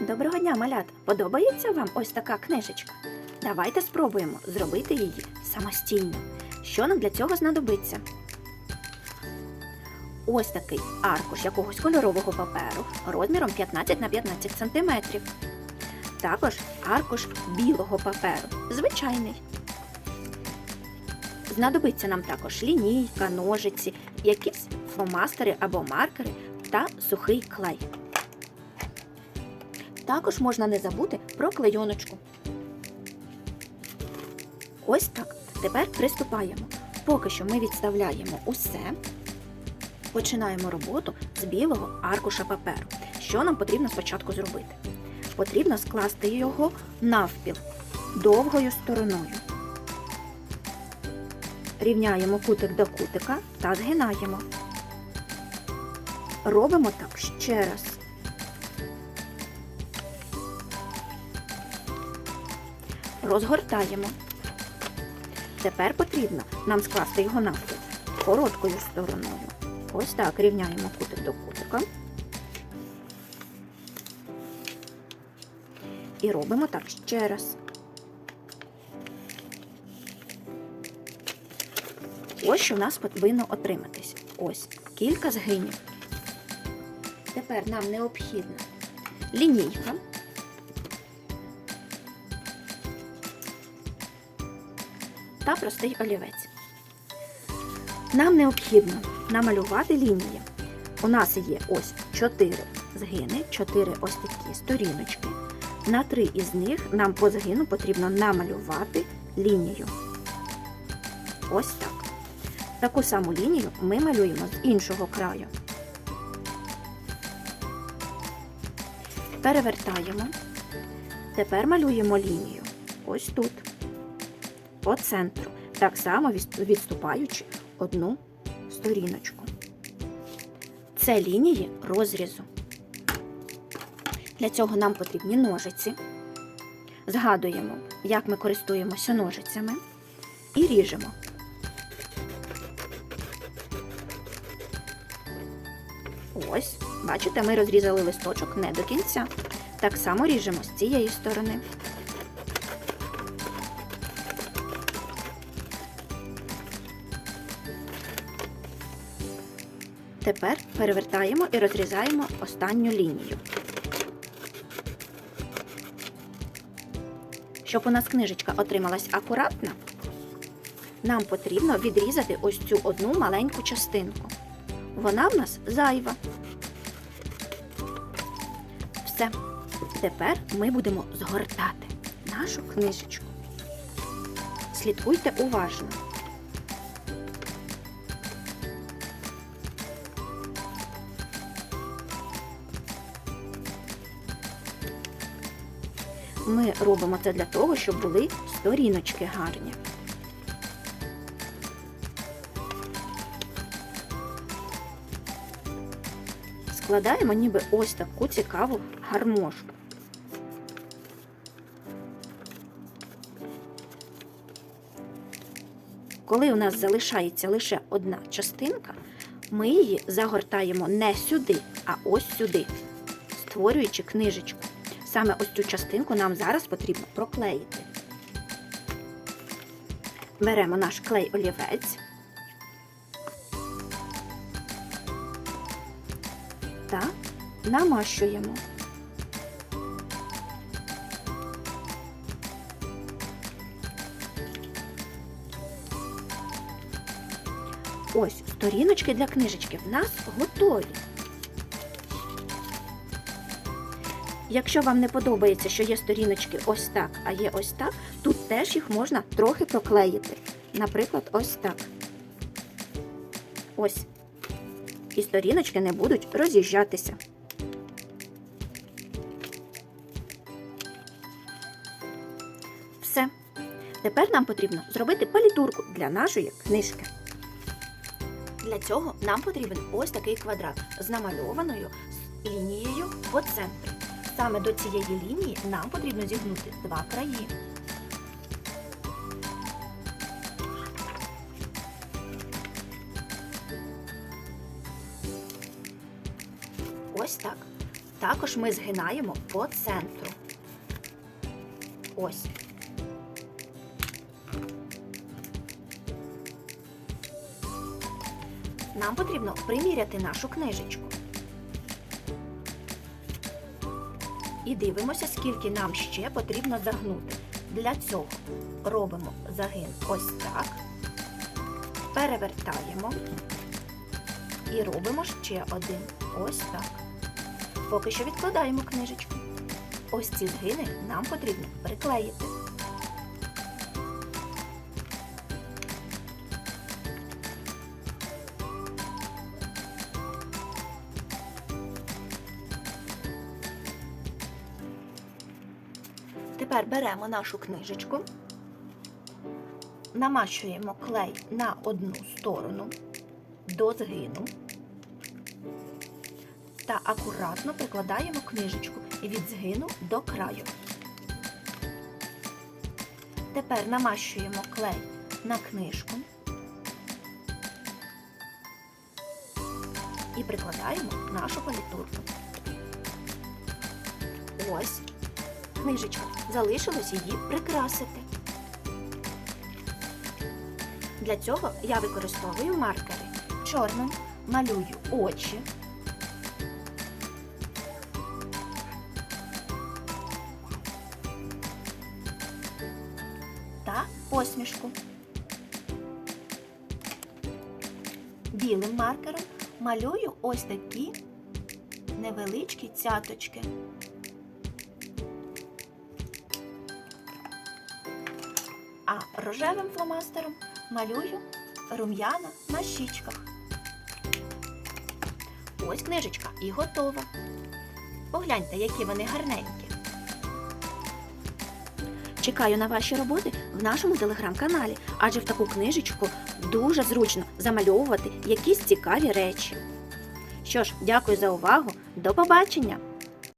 Доброго дня, малята! Подобається вам ось така книжечка? Давайте спробуємо зробити її самостійно. Що нам для цього знадобиться? Ось такий аркуш якогось кольорового паперу розміром 15 на 15 см. Також аркуш білого паперу, звичайний. Знадобиться нам також лінійка, ножиці, якісь фломастери або маркери та сухий клей. Також можна не забути про клейоночку. Ось так. Тепер приступаємо. Поки що ми відставляємо усе. Починаємо роботу з білого аркуша паперу. Що нам потрібно спочатку зробити? Потрібно скласти його навпіл довгою стороною. Рівняємо кутик до кутика та згинаємо. Робимо так ще раз. Розгортаємо. Тепер потрібно нам скласти його навпіл короткою стороною. Ось так рівняємо кутик до кутика. І робимо так ще раз. Ось що в нас повинно отриматись. Ось кілька згинів. Тепер нам необхідна лінійка. Та простий олівець. Нам необхідно намалювати лінії. У нас є ось 4 згини, 4 ось такі сторіночки. На три із них нам по згину потрібно намалювати лінію. Ось так. Таку саму лінію ми малюємо з іншого краю. Перевертаємо. Тепер малюємо лінію. Ось тут по центру, так само відступаючи одну сторіночку. Це лінії розрізу. Для цього нам потрібні ножиці. Згадуємо, як ми користуємося ножицями, і ріжемо. Ось, бачите, ми розрізали листочок не до кінця. Так само ріжемо з цієї сторони. Тепер перевертаємо і розрізаємо останню лінію. Щоб у нас книжечка отрималась акуратна, нам потрібно відрізати ось цю одну маленьку частинку. Вона в нас зайва. Все. Тепер ми будемо згортати нашу книжечку. Слідкуйте уважно. Ми робимо це для того, щоб були сторіночки гарні. Складаємо ніби ось таку цікаву гармошку. Коли у нас залишається лише одна частинка, ми її загортаємо не сюди, а ось сюди, створюючи книжечку. Саме ось цю частинку нам зараз потрібно проклеїти. Беремо наш клей олівець та намащуємо. Ось сторіночки для книжечки в нас готові. Якщо вам не подобається, що є сторіночки ось так, а є ось так, тут теж їх можна трохи проклеїти. Наприклад, ось так. Ось. І сторіночки не будуть роз'їжджатися. Все. Тепер нам потрібно зробити палітурку для нашої книжки. Для цього нам потрібен ось такий квадрат з намальованою лінією по центру. Саме до цієї лінії нам потрібно зігнути два краї. Ось так. Також ми згинаємо по центру. Ось. Нам потрібно приміряти нашу книжечку. І дивимося, скільки нам ще потрібно загнути. Для цього робимо загин ось так, перевертаємо і робимо ще один ось так. Поки що відкладаємо книжечку. Ось ці згини нам потрібно приклеїти. Тепер беремо нашу книжечку, намащуємо клей на одну сторону до згину та акуратно прикладаємо книжечку від згину до краю. Тепер намащуємо клей на книжку і прикладаємо нашу палітурку. Ось книжечка. Залишилось її прикрасити. Для цього я використовую маркери. Чорним малюю очі. Та посмішку. Білим маркером малюю ось такі невеличкі цяточки. А рожевим фломастером малюю рум'яна на щічках. Ось книжечка і готова. Погляньте, які вони гарненькі. Чекаю на ваші роботи в нашому телеграм-каналі, адже в таку книжечку дуже зручно замальовувати якісь цікаві речі. Що ж, дякую за увагу. До побачення!